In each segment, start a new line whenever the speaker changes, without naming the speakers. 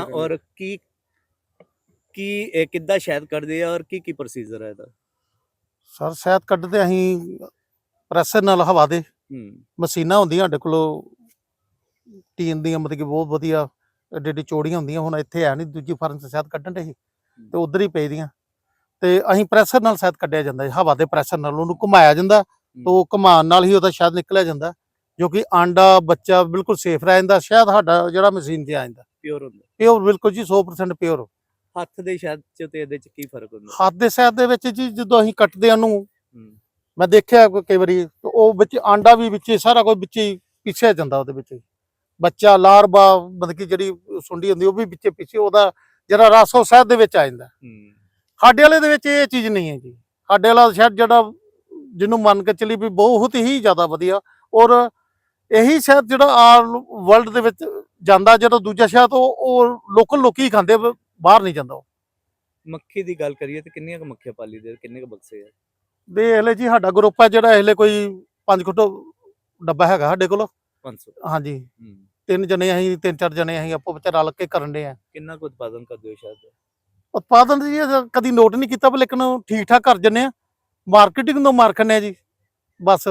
ਆਪਣਾ ਔਰ ਕੀ ਕੀ ਇਹ ਕਿੱਦਾਂ ਸ਼ਹਿਦ ਕੱਢਦੇ ਆ ਔਰ ਕੀ ਕੀ ਪ੍ਰੋਸੀਜਰ ਹੈ ਇਹਦਾ?
ਸਰ ਸ਼ਹਿਦ ਕੱਢਦੇ ਅਸੀਂ ਪ੍ਰੈਸ਼ਰ ਨਾਲ ਹਵਾ ਦੇ।
ਹੂੰ।
ਮਸ਼ੀਨਾਂ ਹੁੰਦੀਆਂ ਸਾਡੇ ਕੋਲ ਟੀਨ ਦੀਆਂ ਮਤਲਬ ਕਿ ਬਹੁਤ ਵਧੀਆ ਏਡੀ ਏਡੀ ਚੌੜੀਆਂ ਹੁੰਦੀਆਂ ਹੁਣ ਇੱਥੇ ਹੈ ਨਹੀਂ ਦੂਜੀ ਫਾਰਮ 'ਚ ਸ਼ਹਿਦ ਕੱਢਣ ਦੇ ਤੇ ਉਧਰ ਹੀ ਪਈ ਦੀਆਂ। ਤੇ ਅਸੀਂ ਪ੍ਰੈਸ਼ਰ ਨਾਲ ਸ਼ਹਿਦ ਕੱਢਿਆ ਜਾਂਦਾ ਹੈ ਹਵਾ ਦੇ ਪ੍ਰੈਸ਼ਰ ਨਾਲ ਉਹਨੂੰ ਘੁਮਾਇਆ ਜਾਂਦਾ ਤੇ ਘੁਮਾਉਣ ਨਾਲ ਹੀ ਉਹਦਾ ਸ਼ਹਿਦ ਨਿਕਲਿਆ ਜਾਂਦਾ ਜੋ ਕਿ ਆਂਡਾ ਬੱਚਾ ਬਿਲਕੁਲ ਸੇਫ ਰਹਿ ਜਾਂਦਾ ਸ਼ਹਿਦ ਸਾਡਾ ਜਿਹੜਾ ਮਸ਼ੀਨ ਤੇ ਆ ਜਾਂਦਾ।
ਪਿਓਰ ਹੁੰਦਾ।
ਪਿਓਰ ਬਿਲਕੁਲ ਜੀ 100% ਪਿਓਰ
ਹੱਥ ਦੇ ਸ਼ਹਿਦ ਚ ਤੇ ਇਹਦੇ ਚ ਕੀ ਫ਼ਰਕ ਹੁੰਦਾ?
ਹੱਥ ਦੇ ਸ਼ਹਿਦ ਦੇ ਵਿੱਚ ਜੀ ਜਦੋਂ ਅਸੀਂ ਕੱਟਦੇ ਹਾਂ ਉਹਨੂੰ ਮੈਂ ਦੇਖਿਆ ਕੋਈ ਵਾਰੀ ਉਹ ਵਿੱਚ ਆਂਡਾ ਵੀ ਵਿੱਚ ਸਾਰਾ ਕੁਝ ਵਿੱਚ ਪਿੱਛੇ ਜਾਂਦਾ ਉਹਦੇ ਵਿੱਚ। ਬੱਚਾ ਲਾਰਵਾ ਮਤਲਬ ਕਿ ਜਿਹੜੀ ਸੁੰਡੀ ਹੁੰਦੀ ਉਹ ਵੀ ਵਿੱਚੇ ਪਿੱਛੇ ਉਹਦਾ ਜਿਹੜਾ ਰਸ ਉਹ ਸ਼ਹਿਦ ਦੇ ਵਿੱਚ ਆ ਜਾਂਦਾ। ਸਾਡੇ ਵਾਲੇ ਦੇ ਵਿੱਚ ਇਹ ਚੀਜ਼ ਨਹੀਂ ਹੈ ਜੀ। ਸਾਡੇ ਵਾਲਾ ਸ਼ਹਿਦ ਜਿਹੜਾ ਜਿਹਨੂੰ ਮੰਨ ਕੇ ਚੱਲੀ ਵੀ ਬਹੁਤ ਹੀ ਜ਼ਿਆਦਾ ਵਧੀਆ ਔਰ ਇਹੀ ਸ਼ਹਿਦ ਜਿਹੜਾ ਆਲ ਵਰਲਡ ਦੇ ਵਿੱਚ ਜਾਂਦਾ ਜਿਹੜਾ ਦੂਜਾ ਸ਼ਹਿਦ ਉਹ ਉਹ ਲੋਕਲ ਲੋਕੀ ਹੀ ਖਾਂਦੇ ਬਾਹਰ ਨਹੀਂ ਜਾਂਦਾ ਉਹ।
ਮੱਖੀ ਦੀ ਗੱਲ ਕਰੀਏ ਤੇ ਕਿੰਨੀਆਂ ਕੁ ਮੱਖੀਆਂ ਪਾਲੀ ਦੇ ਕਿੰਨੇ ਕੁ ਬਕਸੇ ਆ?
ਦੇ ਹਲੇ ਜੀ ਸਾਡਾ ਗਰੁੱਪ ਹੈ ਜਿਹੜਾ ਹਲੇ ਕੋਈ 5 ਫੁੱਟ ਡੱਬਾ ਹੈਗਾ ਸਾਡੇ ਕੋਲ।
500
ਹਾਂਜੀ।
ਹੂੰ।
ਤਿੰਨ ਜਣੇ ਅਸੀਂ ਤਿੰਨ ਚਾਰ ਜਣੇ ਅਸੀਂ ਆਪੋ ਵਿੱਚ ਰਲ ਕੇ ਕਰਨ ਦੇ ਆ।
ਕਿੰਨਾ ਕੁ ਉਤਪਾਦਨ ਕਰਦੇ ਹੋ ਸ਼ਹਿਦ ਦਾ?
ਉਤਪਾਦਨ ਜੀ ਕਦੀ ਨੋਟ ਨਹੀਂ ਕੀਤਾ ਪਰ ਲੇਕਿਨ ਠੀਕ ਠਾਕ ਕਰ ਜੰਨੇ ਆ। ਮਾਰਕੀਟਿੰਗ ਤੋਂ ਮਾਰ ਖੰਨੇ ਆ ਜੀ। ਬਸ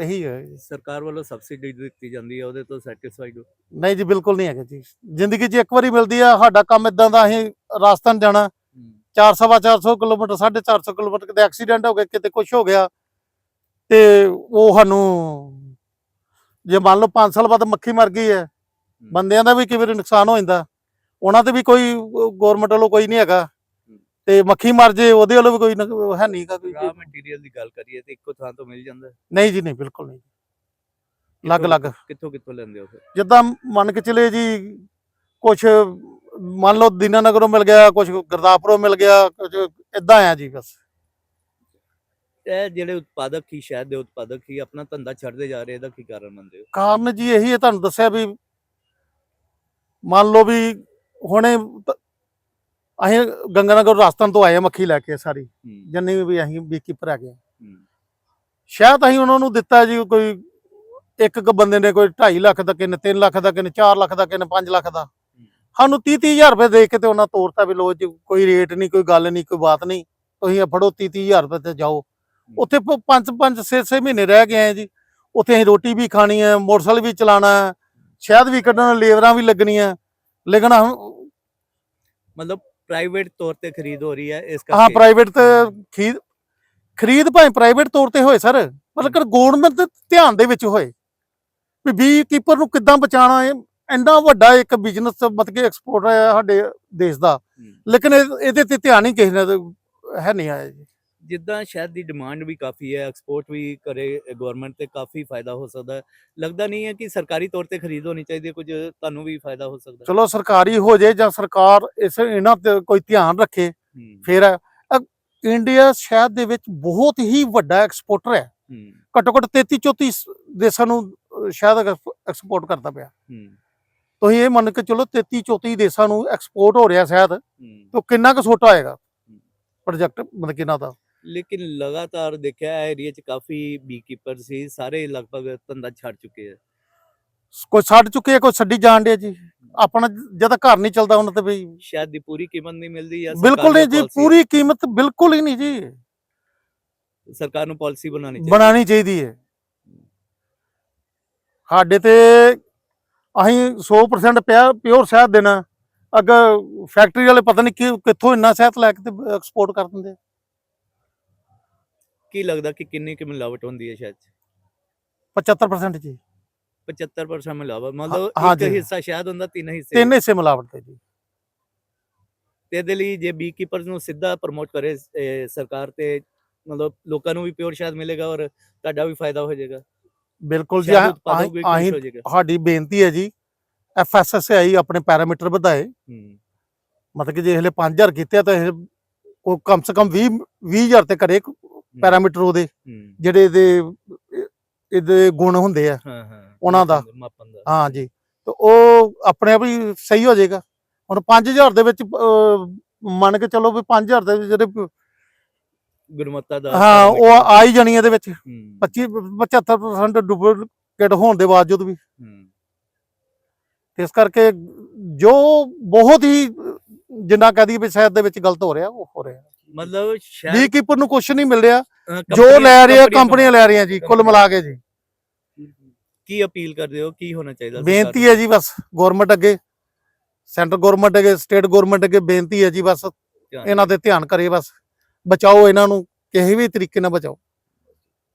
ਇਹੀ ਹੈ ਜੀ।
ਸਰਕਾਰ ਵੱਲੋਂ ਸਬਸਿਡੀ ਦਿੱਤੀ ਜਾਂਦੀ ਹੈ ਉਹਦੇ ਤੋਂ ਸੈਟੀਸਫਾਈਡ ਹੋ?
ਨਹੀਂ ਜੀ ਬਿਲਕੁਲ ਨਹੀਂ ਹੈਗੇ ਜੀ। ਜ਼ਿੰਦਗੀ 'ਚ ਇੱਕ ਵਾਰੀ ਮਿਲਦੀ ਆ ਸਾਡਾ ਕੰਮ ਇਦਾਂ ਦਾ ਅਸੀਂ ਰਾਜਸਥਾਨ ਜਾਣਾ 400 400 ਕਿਲੋਮੀਟਰ 450 ਕਿਲੋਮੀਟਰ ਕਿਤੇ ਐਕਸੀਡੈਂਟ ਹੋ ਗਿਆ ਕਿਤੇ ਕੁਝ ਹੋ ਗਿਆ ਤੇ ਉਹ ਸਾਨੂੰ ਜੇ ਮੰਨ ਲਓ 5 ਸਾਲ ਬਾਅਦ ਮੱਖੀ ਮਰ ਗਈ ਹੈ ਬੰਦਿਆਂ ਦਾ ਵੀ ਕਈ ਵਾਰੀ ਨੁਕਸਾਨ ਹੋ ਜਾਂਦਾ। ਉਹਨਾਂ ਤੇ ਵੀ ਕੋਈ ਗਵਰਨਮੈਂਟ ਵੱਲੋਂ ਕੋਈ ਨਹੀਂ ਹੈਗਾ। ਤੇ ਮੱਖੀ ਮਰ ਜੇ ਉਹਦੇ ਵੱਲੋਂ ਵੀ ਕੋਈ ਨ- ਹੈ ਨਹੀਂਗਾ ਕੋਈ
ਰਾ ਮਟੀਰੀਅਲ ਦੀ ਗੱਲ ਕਰੀਏ ਤੇ ਇੱਕੋ ਥਾਂ ਤੋਂ ਮਿਲ ਜਾਂਦਾ। ਹੈ।
ਨਹੀਂ ਜੀ ਨਹੀਂ ਬਿਲਕੁਲ ਨਹੀਂ। ਅਲੱਗ
ਕਿੱਥੋਂ-
ਅਲੱਗ।
ਕਿੱਥੋਂ ਕਿੱਥੋਂ ਲੈਂਦੇ ਹੋ ਫਿਰ?
ਜਿੱਦਾਂ ਮੰਨ ਕੇ ਚਲੇ ਜੀ ਕੁਝ ਮੰਨ ਲਓ ਦੀਨਾਨਗਰੋਂ ਮਿਲ ਗਿਆ ਕੁਝ ਗੁਰਦਾਸਪੁਰੋਂ ਮਿਲ ਗਿਆ ਕੁਝ ਇਦਾਂ ਆ ਜੀ ਬਸ।
ਇਹ ਜਿਹੜੇ ਉਤਪਾਦਕ ਹੀ ਸ਼ਹਿਦ ਦੇ ਉਤਪਾਦਕ ਹੀ ਆਪਣਾ ਧੰਦਾ ਛੱਡਦੇ ਜਾ ਰਹੇ ਇਹਦਾ ਕੀ ਕਾਰਨ ਮੰਨਦੇ ਹੋ?
ਕਾਰਨ ਜੀ ਇਹੀ ਹੈ ਤੁਹਾਨੂੰ ਦੱਸਿਆ ਵੀ ਮੰਨ ਲਓ ਵੀ ਹੁਣੇ ਤ- ਅਸੀਂ ਗੰਗਾਨਗਰ ਰਾਜਸਥਾਨ ਤੋਂ ਆਏ ਆ ਮੱਖੀ ਲੈ ਕੇ ਸਾਰੀ ਜਿੰਨੀ ਵੀ ਅਸੀਂ ਬੀਕੀਪਰ ਆ।
ਹੂੰ।
ਸ਼ਾਇਦ ਅਸੀਂ ਉਹਨਾਂ ਨੂੰ ਦਿੱਤਾ ਜੀ ਕੋਈ ਇੱਕ ਇੱਕ ਬੰਦੇ ਨੇ ਕੋਈ 2.5 ਲੱਖ ਦਾ ਕਿੰਨੇ 3 ਲੱਖ ਦਾ ਕਿੰਨੇ 4 ਲੱਖ ਦਾ ਕਿੰਨੇ 5 ਲੱਖ ਦਾ। ਸਾਨੂੰ 30 30000 ਰੁਪਏ ਦੇ ਕੇ ਤੇ ਉਹਨਾਂ ਤੋਰਤਾ ਵੀ ਲੋ ਜੀ ਕੋਈ ਰੇਟ ਨਹੀਂ ਕੋਈ ਗੱਲ ਨਹੀਂ ਕੋਈ ਬਾਤ ਨਹੀਂ। ਤੁਸੀਂ ਫੜੋ 30 30000 ਰੁਪਏ ਤੇ ਜਾਓ। ਉੱਥੇ 5 5 6 6 ਮਹੀਨੇ ਰਹਿ ਗਏ ਆ ਜੀ। ਉੱਥੇ ਅਸੀਂ ਰੋਟੀ ਵੀ ਖਾਣੀ ਹੈ ਮੋਟਰਸਾਈਕਲ ਵੀ ਚਲਾਣਾ ਹੈ ਸ਼ਹਿਦ ਵੀ ਕੱਢਣਾ ਲੇਬਰਾਂ ਵੀ ਲੱਗਣੀਆਂ। ਲੇਕਿਨ
ਮਤਲਬ ਪ੍ਰਾਈਵੇਟ ਤੌਰ ਤੇ ਖਰੀਦ ਹੋ ਰਹੀ ਹੈ ਇਸ
ਹਾਂ
ਕਰਕੇ।
ਪ੍ਰਾਈਵੇਟ ਤੇ ਖਰੀਦ ਖਰੀਦ ਭਾਵੇਂ ਪ੍ਰਾਈਵੇਟ ਤੌਰ ਤੇ ਹੋਏ ਸਰ ਲੇਕਿਨ ਗਵਰਨਮੈਂਟ ਦੇ ਧਿਆਨ ਦੇ ਵਿੱਚ ਹੋਏ। ਵੀ ਬੀ ਕੀਪਰ ਨੂੰ ਕਿੱਦਾਂ ਬਚਾਉਣਾ ਹੈ ਇੰਨਾ ਵੱਡਾ ਇੱਕ ਬਿਜ਼ਨਸ ਮਤਲਬ ਕਿ ਐਕਸਪੋਰਟ ਹੈ ਸਾਡੇ ਦੇਸ਼ ਦਾ।
ਹੂੰ।
ਲੇਕਿਨ ਇਹ- ਇਹਦੇ ਤੇ ਧਿਆਨ ਹੀ ਕਿਸੇ ਨੇ ਹੈ ਨਹੀਂ ਆਇਆ ਜੀ।
ਜਿੱਦਾਂ ਸ਼ਹਿਦ ਦੀ ਡਿਮਾਂਡ ਵੀ ਕਾਫੀ ਹੈ ਐਕਸਪੋਰਟ ਵੀ ਕਰੇ ਗਵਰਨਮੈਂਟ ਤੇ ਕਾਫੀ ਫਾਇਦਾ ਹੋ ਸਕਦਾ ਹੈ। ਲੱਗਦਾ ਨਹੀਂ ਹੈ ਕਿ ਸਰਕਾਰੀ ਤੌਰ ਤੇ ਖਰੀਦ ਹੋਣੀ ਚਾਹੀਦੀ ਹੈ ਕੁਝ ਤੁਹਾਨੂੰ ਵੀ ਫਾਇਦਾ ਹੋ ਸਕਦਾ ਹੈ।
ਚਲੋ ਸਰਕਾਰੀ ਹੋ ਜੇ ਜਾਂ ਸਰਕਾਰ ਇਸ ਇਹਨਾਂ ਤੇ ਕੋਈ ਧਿਆਨ ਰੱਖੇ
ਹੂੰ,
ਫਿਰ। ਅ- ਇੰਡੀਆ ਸ਼ਹਿਦ ਦੇ ਵਿੱਚ ਬਹੁਤ ਹੀ ਵੱਡਾ ਐਕਸਪੋਰਟਰ ਹੈ।
ਹੂੰ,
ਘੱਟੋ ਘੱਟ 33 34 ਦੇਸ਼ਾਂ ਨੂੰ ਅ, ਸ਼ਹਿਦ ਐਕਸਪੋਰਟ ਕਰਦਾ ਪਿਆ।
ਹੂੰ,
ਤੁਸੀਂ ਇਹ ਮੰਨ ਕੇ ਚਲੋ 33 34 ਦੇਸ਼ਾਂ ਨੂੰ ਐਕਸਪੋਰਟ ਹੋ ਰਿਹਾ ਸ਼ਹਿਦ
ਹੂੰ।
ਤਾਂ ਕਿੰਨਾ ਕੁ ਛੋਟਾ ਹੋਏਗਾ? ਪ੍ਰੋਜੈਕਟ ਮਤਲਬ ਕਿੰਨਾ ਦਾ।
ਲੇਕਿਨ ਲਗਾਤਾਰ ਦੇਖਿਆ ਏਰੀਆ 'ਚ ਕਾਫੀ ਬੀਕੀਪਰ ਸੀ ਸਾਰੇ ਲਗਭਗ ਧੰਦਾ ਛੱਡ ਚੁੱਕੇ ਆ।
ਕੋਈ ਛੱਡ ਚੁੱਕੇ ਆ, ਕੋਈ ਛੱਡੀ ਜਾਣ ਡਿਆ ਜੀ? ਆਪਣਾ ਜਦ ਘਰ ਨਹੀਂ ਚੱਲਦਾ ਉਹਨਾਂ ਤੇ ਵੀ
ਸ਼ਾਇਦ ਦੀ ਪੂਰੀ ਕੀਮਤ ਨਹੀਂ ਮਿਲਦੀ ਜਾਂ
ਬਿਲਕੁਲ ਨਹੀਂ ਜੀ
policy-
ਪੂਰੀ ਕੀਮਤ ਬਿਲਕੁਲ ਹੀ ਨਹੀਂ ਜੀ।
ਸਰਕਾਰ ਨੂੰ ਪਾਲਿਸੀ ਬਣਾਉਣੀ ਚਾਹੀਦੀ।
ਬਣਾਉਣੀ ਚਾਹੀਦੀ ਹੈ। ਸਾਡੇ ਤੇ ਅਸੀਂ 100% ਪਿਆ ਪਿਓਰ ਸ਼ਹਿਦ ਦੇਣਾ। ਅੱਗੇ ਫੈਕਟਰੀ ਵਾਲੇ ਪਤਾ ਨਹੀਂ ਕਿ ਕਿੱਥੋਂ ਇੰਨਾ ਸ਼ਹਿਦ ਲੈ ਕੇ ਤੇ ਐਕਸਪੋਰਟ ਕਰ ਦਿੰਦੇ
ਕੀ ਲੱਗਦਾ ਕਿ ਕਿੰਨੀ ਕਿ ਮਿਲਾਵਟ ਹੁੰਦੀ ਹੈ ਸ਼ਾਇਦ? 'ਚ?
75% ਜੀ।
75% ਮਿਲਾਵਟ ਮਤਲਬ ਇੱਕ
ਜੀ।
ਹਿੱਸਾ ਸ਼ਾਇਦ ਹੁੰਦਾ ਤਿੰਨ ਹਿੱਸੇ।
ਤਿੰਨ ਹਿੱਸੇ ਮਿਲਾਵਟ ਦੇ ਜੀ।
ਤੇ ਇਹਦੇ ਲਈ ਜੇ ਬੀਕੀਪਰਸ ਨੂੰ ਸਿੱਧਾ ਪ੍ਰਮੋਟ ਕਰੇ ਇਹ ਸਰਕਾਰ ਤੇ ਮਤਲਬ ਲੋਕਾਂ ਨੂੰ ਵੀ ਪਿਓਰ ਸ਼ਾਇਦ ਮਿਲੇਗਾ ਔਰ ਤੁਹਾਡਾ ਵੀ ਫਾਇਦਾ ਹੋ ਜਾਏਗਾ।
ਬਿਲਕੁਲ ਜੀ
ਸ਼ਾਇਦ ਉਤਪਾਦਕ ਵੀ ਖੁਸ਼
ਅਸੀਂ
ਹੋ ਜਾਏਗਾ।
ਸਾਡੀ ਬੇਨਤੀ ਹੈ ਜੀ ਐਫਐਸਐਸਆਈ ਆਪਣੇ ਪੈਰਾਮੀਟਰ ਵਧਾਏ।
ਹੂੰ।
ਮਤਲਬ ਕਿ ਜੇ ਹਲੇ 5000 ਕੀਤੇ ਆ ਤਾਂ ਇਹ ਉਹ ਕਮ ਸੇ ਕਮ 20 20000 ਤੇ ਕਰੇ ਪੈਰਾਮੀਟਰ ਉਹਦੇ ਜਿਹੜੇ ਇਹਦੇ ਇਹ- ਇਹਦੇ ਗੁਣ ਹੁੰਦੇ ਆ।
ਹਾਂ ਹਾਂ।
ਉਹਨਾਂ ਦਾ।
ਮਾਪਨ ਮਾਪਨ ਦਾ।
ਹਾਂ ਜੀ। ਤੇ ਉਹ ਆਪਣੇ ਆਪ ਹੀ ਸਹੀ ਹੋ ਜਾਏਗਾ। ਹੁਣ 5000 ਦੇ ਵਿੱਚ ਮੰਨ ਕੇ ਚੱਲੋ ਵੀ 5000 ਦੇ ਜਿਹੜੇ
ਗੁਣਵੱਤਾ ਦਾ
ਹਾਂ ਉਹ ਆ ਹੀ ਜਾਣੀ ਇਹਦੇ ਵਿੱਚ।
ਹੂੰ।
25 75% ਡੁਪਲੀਕੇਟ ਹੋਣ ਦੇ ਬਾਵਜੂਦ ਵੀ। ਤੇ ਇਸ ਕਰਕੇ ਜੋ ਬਹੁਤ ਹੀ ਜਿੰਨਾ ਕਹਦੀ ਵੀ ਸ਼ਾਇਦ ਦੇ ਵਿੱਚ ਗਲਤ ਹੋ ਰਿਹਾ ਉਹ ਹੋ ਰਿਹਾ।
ਮਤਲਬ ਸ਼ਹਿਰ
ਬੀਕੀਪਰ ਨੂੰ ਕੁਝ ਨਹੀਂ ਮਿਲ ਰਿਹਾ। ਜੋ ਲੈ ਰਿਹਾ
ਕੰਪਨੀਆਂ
ਕੰਪਨੀਆਂ ਲੈ ਰਹੀਆਂ ਜੀ ਕੁੱਲ ਮਿਲਾ ਕੇ ਜੀ।
ਕੀ ਅਪੀਲ ਕਰਦੇ ਹੋ? ਕੀ ਹੋਣਾ ਚਾਹੀਦਾ
ਬੇਨਤੀ ਹੈ ਜੀ ਬਸ ਗਵਰਨਮੈਂਟ ਅੱਗੇ ਸੈਂਟਰ ਗਵਰਨਮੈਂਟ ਅੱਗੇ ਸਟੇਟ ਗਵਰਨਮੈਂਟ ਅੱਗੇ ਬੇਨਤੀ ਹੈ ਜੀ ਬਸ? ਇਹਨਾਂ ਦੇ ਧਿਆਨ ਕਰੇ ਬਸ। ਬਚਾਓ ਇਹਨਾਂ ਨੂੰ ਕਿਸੇ ਵੀ ਤਰੀਕੇ ਨਾਲ ਬਚਾਓ।